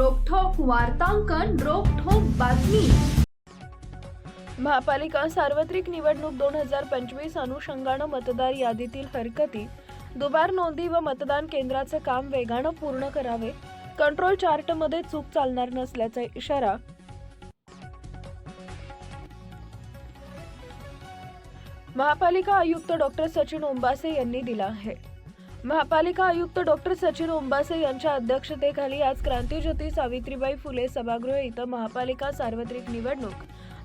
वार्तांकन रोखोक बातमी. महापालिका सार्वत्रिक निवडणूक दोन हजार पंचवीस अनुषंगानं मतदार यादीतील हरकती दुबार नोंदी व मतदान केंद्राचं काम वेगानं पूर्ण करावे कंट्रोल चार्टमध्ये चूक चालणार नसल्याचा इशारा. महापालिका आयुक्त डॉक्टर सचिन ओंबासे यांनी दिला आहे. महापालिका आयुक्त डॉक्टर सचिन ओंबासे यांच्या अध्यक्षतेखाली आज क्रांतीज्योती सावित्रीबाई फुले सभागृह इथं महापालिका सार्वत्रिक निवडणूक.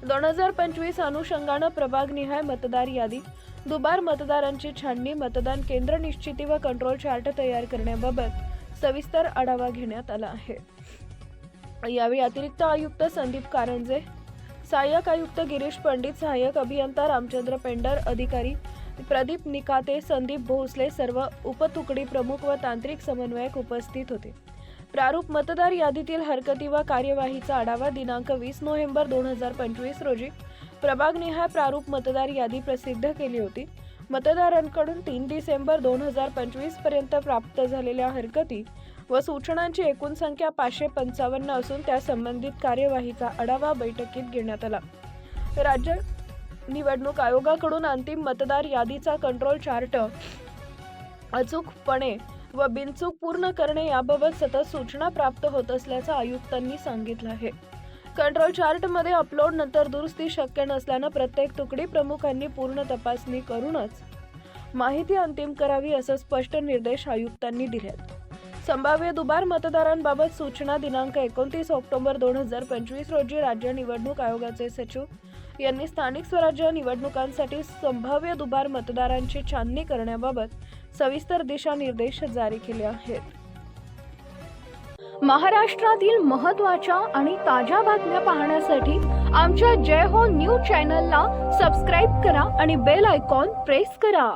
दोन हजार पंचवीस अनुषंगानं प्रभागनिहाय मतदार यादी दुबार मतदारांची छाननी मतदान केंद्र निश्चिती व कंट्रोल चार्ट तयार करण्याबाबत सविस्तर आढावा घेण्यात आला आहे. यावेळी अतिरिक्त आयुक्त संदीप कारंजे सहाय्यक आयुक्त गिरीश पंडित सहाय्यक अभियंता रामचंद्र पेंडर अधिकारी प्रदीप निकाते संदीप भोसले सर्व उपतुकडी प्रमुख व तांत्रिक समन्वयक उपस्थित होते. प्रारूप मतदार यादीतील हरकती व कार्यवाहीचा आढावा दिनांक वीस नोव्हेंबर दोन हजार पंचवीस रोजी प्रभागनिहाय प्रारूप मतदार यादी प्रसिद्ध केली होती. मतदारांकडून तीन डिसेंबर दोन हजार पंचवीसपर्यंत प्राप्त झालेल्या हरकती व सूचनांची एकूण संख्या पाचशे पंचावन्न असून त्या संबंधित कार्यवाहीचा आढावा बैठकीत घेण्यात आला. राज्य निवडणूक आयोगाकडून अंतिम मतदार यादीचा कंट्रोल चार्ट अचूकपणे व बिनचूक पूर्ण करणे याबाबत सतत सूचना प्राप्त होत असल्याचं आयुक्तांनी सांगितलं आहे. कंट्रोल चार्टमध्ये अपलोड नंतर दुरुस्ती शक्य नसल्यानं प्रत्येक तुकडी प्रमुखांनी पूर्ण तपासणी करूनच माहिती अंतिम करावी असं स्पष्ट निर्देश आयुक्तांनी दिलेत. संभाव्य दुबार मतदारांबाबत सूचना दिनांक एकोणतीस ऑक्टोबर दोन हजार पंचवीस रोजी राज्य निवडणूक आयोगाचे सचिव यांनी स्थानिक स्वराज्य निवडणुकांसाठी संभाव्य दुबार मतदारांची छाननी करण्याबाबत सविस्तर दिशानिर्देश जारी केले आहेत. महाराष्ट्रातील महत्त्वाच्या आणि ताज्या बातम्या पाहण्यासाठी आमच्या जय हो न्यूज चॅनलला सबस्क्राईब करा आणि बेल आयकॉन प्रेस करा.